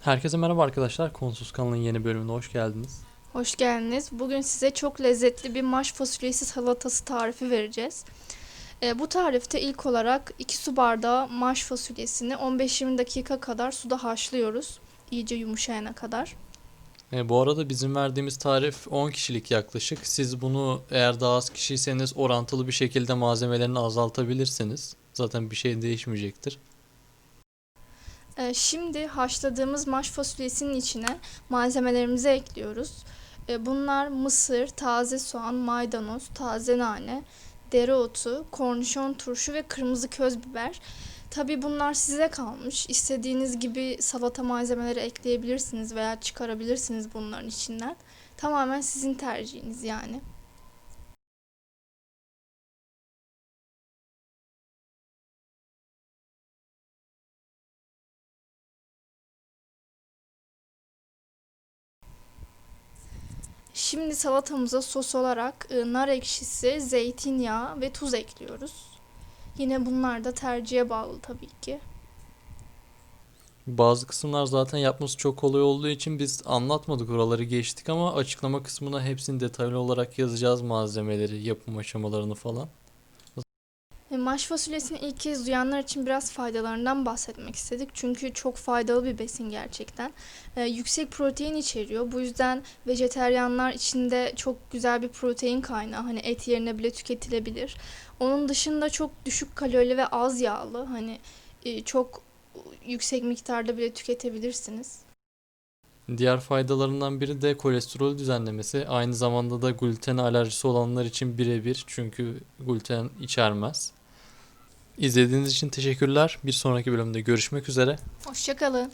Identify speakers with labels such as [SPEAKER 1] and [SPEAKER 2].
[SPEAKER 1] Herkese merhaba arkadaşlar. Konsuz kanalının yeni bölümüne hoş geldiniz.
[SPEAKER 2] Hoş geldiniz. Bugün size çok lezzetli bir maş fasulyesi salatası tarifi vereceğiz. Ee, bu tarifte ilk olarak 2 su bardağı maş fasulyesini 15-20 dakika kadar suda haşlıyoruz. İyice yumuşayana kadar.
[SPEAKER 1] E, bu arada bizim verdiğimiz tarif 10 kişilik yaklaşık. Siz bunu eğer daha az kişiyseniz orantılı bir şekilde malzemelerini azaltabilirsiniz. Zaten bir şey değişmeyecektir.
[SPEAKER 2] Ee, şimdi haşladığımız maş fasulyesinin içine malzemelerimizi ekliyoruz. Ee, bunlar mısır, taze soğan, maydanoz, taze nane, dereotu, kornişon turşu ve kırmızı köz biber. Tabi bunlar size kalmış. İstediğiniz gibi salata malzemeleri ekleyebilirsiniz veya çıkarabilirsiniz bunların içinden. Tamamen sizin tercihiniz yani. Şimdi salatamıza sos olarak e, nar ekşisi, zeytinyağı ve tuz ekliyoruz. Yine bunlar da tercihe bağlı tabii ki.
[SPEAKER 1] Bazı kısımlar zaten yapması çok kolay olduğu için biz anlatmadık oraları geçtik ama açıklama kısmına hepsini detaylı olarak yazacağız malzemeleri, yapım aşamalarını falan.
[SPEAKER 2] E, Maş fasulyesini ilk kez duyanlar için biraz faydalarından bahsetmek istedik. Çünkü çok faydalı bir besin gerçekten. E, yüksek protein içeriyor. Bu yüzden vejeteryanlar için de çok güzel bir protein kaynağı. Hani et yerine bile tüketilebilir. Onun dışında çok düşük kalorili ve az yağlı. Hani e, çok yüksek miktarda bile tüketebilirsiniz.
[SPEAKER 1] Diğer faydalarından biri de kolesterol düzenlemesi. Aynı zamanda da gluten alerjisi olanlar için birebir çünkü gluten içermez. İzlediğiniz için teşekkürler. Bir sonraki bölümde görüşmek üzere.
[SPEAKER 2] Hoşçakalın.